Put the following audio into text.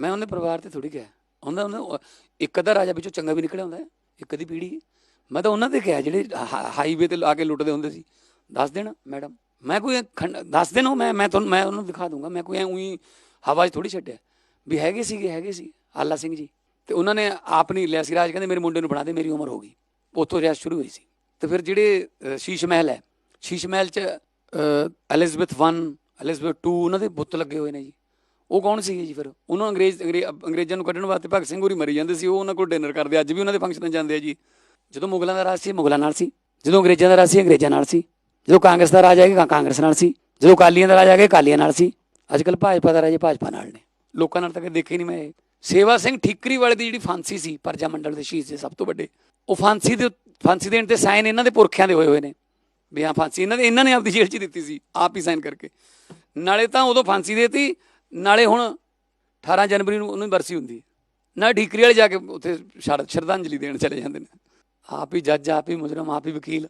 ਮੈਂ ਉਹਦੇ ਪਰਿਵਾਰ ਤੇ ਥੋੜੀ ਕਿਹਾ। ਹੁੰਦਾ ਉਹਨਾਂ ਇੱਕ ਅੱਧਾ ਰਾਜਾ ਵਿੱਚੋਂ ਚੰਗਾ ਵੀ ਨਿਕਲਿਆ ਹੁੰਦਾ ਇੱਕ ਅੱਧੀ ਪੀੜੀ ਮੈਂ ਤਾਂ ਉਹਨਾਂ ਤੇ ਕਿਹਾ ਜਿਹੜੇ ਹਾ- ਹਾਈਵੇ ਤੇ ਆ ਕੇ ਲੁੱਟਦੇ ਹੁੰਦੇ ਸੀ। ਦੱਸ ਦੇਣ ਮੈਡਮ। ਮੈਂ ਕੋਈ ਖੰਡ- ਦੱਸ ਦੇਣ ਉਹ ਮੈਂ ਮੈਂ ਤੁਹਾਨੂੰ ਮੈਂ ਉਹਨੂੰ ਦਿਖਾ ਦੂੰਗਾ। ਮੈਂ ਕੋਈ ਐ ਉਹੀ ਹਵਾ 'ਚ ਥੋੜੀ ਛੱਡਿਆ। ਵੀ ਹੈਗੇ ਸੀਗੇ ਹੈਗੇ ਸੀ ਆਲਾ ਸਿੰਘ ਜੀ। ਤੇ ਉਹਨਾਂ ਨੇ ਆਪ ਨਹੀਂ ਲਿਆ ਸੀ ਰਾਜ ਕਹਿੰਦੇ ਮੇਰੇ ਮੁੰਡੇ ਨੂੰ ਬਣਾ ਦੇ ਮੇਰੀ ਉਮਰ ਹੋ ਗਈ। ਉੱਥੋਂ ਰਿਆਸਤ ਸ਼ੁਰੂ ਹੋਈ ਸੀ। ਤੇ ਫਿਰ ਜਿਹੜੇ ਸ਼ੀਸ਼ ਮਹਿਲ ਹੈ ਸ਼ੀਸ਼ ਮਹਿਲ 'ਚ ਅ, ਐਲਿਜ਼ਬeth 1 ਐਲਿਜ਼ਬeth 2 ਉਹਨਾਂ ਦੇ ਬੁੱਤ ਲੱਗੇ ਹੋਏ ਨੇ ਜੀ। ਉਹ ਕੌਣ ਸੀਗੇ ਜੀ ਫਿਰ? ਉਹਨਾਂ ਅੰਗਰੇਜ਼ ਅੰਗਰੇਜ਼ਾਂ ਨੂੰ ਕੱਢਣ ਵਾਸਤੇ ਭਗਤ ਸਿੰਘ ਹੋਰੀ ਮਰੀ ਜਾਂਦੇ ਸੀ, ਉਹ ਉਹਨਾਂ ਕੋਲ ਡਿਨਰ ਕਰਦੇ। ਅੱਜ ਵੀ ਉਹਨਾਂ ਦੇ ਫੰਕਸ਼ਨਾਂ ਜਾਂਦੇ ਆ ਜੀ। ਜਦੋਂ ਮੁਗਲਾਂ ਦਾ ਰਾਜ ਸੀ, ਮੁਗਲਾਂ ਨਾਲ ਸੀ। ਜਦੋਂ ਅੰਗਰੇਜ਼ਾਂ ਦਾ ਰਾਜ ਸੀ, ਅੰਗਰੇਜ਼ਾਂ ਨਾਲ ਸੀ। ਜਦੋਂ ਕਾਂਗਰਸ ਦਾ ਰਾਜ ਆਏਗਾ ਕਾਂਗਰਸ ਨਾਲ ਸੀ। ਜਦੋਂ ਕਾਲੀਆਂ ਦਾ ਰਾਜ ਆ ਗਿਆ ਕਾਲੀਆਂ ਨਾਲ ਸੀ। ਅੱਜ ਕੱਲ ਭਾਜਪਾ ਦਾ ਰਾਜ ਭਾਜਪਾ ਨਾਲ ਨੇ। ਲੋਕਾਂ ਨਾਲ ਤਾਂ ਕਦੇ ਦੇਖੇ ਨਹੀਂ ਮੈਂ ਇਹ। ਸੇਵਾ ਸਿੰਘ ਠੀਕਰੀ ਵਾਲੇ ਦੀ ਜਿਹੜੀ ਫਾਂਸੀ ਸੀ, ਪਰਜਾ ਮੰਡਲ ਦੇ ਸ਼ਹੀਦ ਦੇ ਸਭ ਤੋਂ ਵੱਡੇ, ਉਹ ਫਾਂਸੀ ਦੇ ਫਾਂਸੀ ਦੇਣ ਤੇ ਸਾਈਨ ਇਹਨਾਂ ਦੇ ਪੁਰਖਿਆਂ ਦੇ ਹੋਏ ਹੋਏ ਨੇ। ਵੀ ਹਾਂ, ਫਾਂਸੀ ਇਹਨਾਂ ਦੇ ਇਹਨਾਂ ਨੇ ਆਪਦੀ ਜੇਲ੍ਹ 'ਚ ਹੀ ਦਿੱਤੀ ਸੀ, ਆਪ ਹੀ ਸਾਈਨ ਕਰਕੇ। ਨਾਲੇ ਤਾਂ ਉਦੋਂ ਫਾਂਸੀ ਦੇਤੀ ਨਾਲੇ ਹੁਣ 18 ਜਨਵਰੀ ਨੂੰ ਉਹਨੂੰ ਬਰਸੀ ਹੁੰਦੀ ਹੈ। ਨਾ ਠੀਕਰੀ ਵਾਲੇ ਜਾ ਕੇ ਉੱਥੇ ਸ਼ਰ- ਸ਼ਰਧਾਂਜਲੀ ਦੇਣ ਚਲੇ ਜਾਂਦੇ ਨੇ ਆਪ ਹੀ ਜੱਜ, ਆਪ ਹੀ ਮੁਜਰਮ, ਆਪ ਹੀ ਵਕੀਲ